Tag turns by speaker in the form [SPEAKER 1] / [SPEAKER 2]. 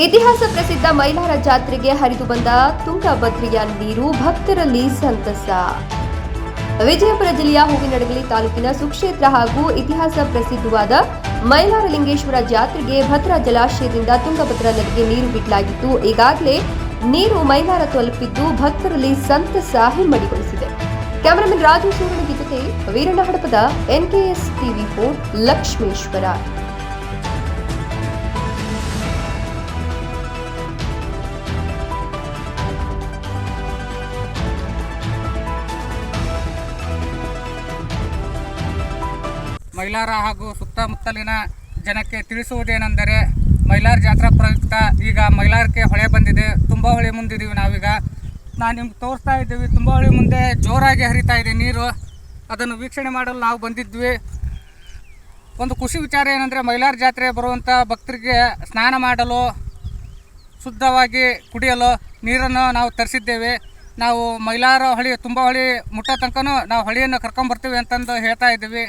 [SPEAKER 1] ಇತಿಹಾಸ ಪ್ರಸಿದ್ಧ ಮೈಲಾರ ಜಾತ್ರೆಗೆ ಹರಿದು ಬಂದ ತುಂಗಭದ್ರೆಯ ನೀರು ಭಕ್ತರಲ್ಲಿ ಸಂತಸ. ವಿಜಯಪುರ ಜಿಲ್ಲೆಯ ಹೂವಿನಡಗಲಿ ತಾಲೂಕಿನ ಸುಕ್ಷೇತ್ರ ಹಾಗೂ ಇತಿಹಾಸ ಪ್ರಸಿದ್ಧವಾದ ಮೈಲಾರಲಿಂಗೇಶ್ವರ ಜಾತ್ರೆಗೆ ಭದ್ರಾ ಜಲಾಶಯದಿಂದ ತುಂಗಭದ್ರಾ ನದಿಗೆ ನೀರು ಬಿಡಲಾಗಿತ್ತು. ಈಗಾಗಲೇ ನೀರು ಮೈಲಾರ ತಲುಪಿದ್ದು ಭಕ್ತರಲ್ಲಿ ಸಂತಸ ಹಿಮ್ಮಡಿಗೊಳಿಸಿದೆ. ಕ್ಯಾಮರಾಮನ್ ರಾಜು ಸೂರಣಗಿ ಜೊತೆ Veeranna Hadapad NKS TV four Lakshmeshwar.
[SPEAKER 2] Mailara ಹಾಗೂ ಸುತ್ತಮುತ್ತಲಿನ ಜನಕ್ಕೆ ತಿಳಿಸುವುದೇನೆಂದರೆ ಮೈಲಾರ ಜಾತ್ರಾ ಪ್ರಯುಕ್ತ ಈಗ ಮೈಲಾರಕ್ಕೆ ಹೊಳೆ ಬಂದಿದೆ. ತುಂಬ ಹೊಳೆ ಮುಂದಿದ್ದೀವಿ ನಾವೀಗ. ನಾನು ನಿಮ್ಗೆ ತೋರಿಸ್ತಾ ಇದ್ದೀವಿ. ತುಂಬ ಹೊಳೆ ಮುಂದೆ ಜೋರಾಗಿ ಹರಿತಾ ಇದೆ ನೀರು. ಅದನ್ನು ವೀಕ್ಷಣೆ ಮಾಡಲು ನಾವು ಬಂದಿದ್ವಿ. ಒಂದು ಖುಷಿ ವಿಚಾರ ಏನಂದರೆ ಮೈಲಾರ ಜಾತ್ರೆ ಬರುವಂಥ ಭಕ್ತರಿಗೆ ಸ್ನಾನ ಮಾಡಲು, ಶುದ್ಧವಾಗಿ ಕುಡಿಯಲು ನೀರನ್ನು ನಾವು ತರಿಸಿದ್ದೇವೆ. ನಾವು ಮೈಲಾರ ಹೊಳಿ, ತುಂಬ ಹೊಳಿ ಮುಟ್ಟೋ ತನಕನೂ ನಾವು ಹೊಳಿಯನ್ನು ಕರ್ಕೊಂಬರ್ತೀವಿ ಅಂತಂದು ಹೇಳ್ತಾ ಇದ್ದೀವಿ.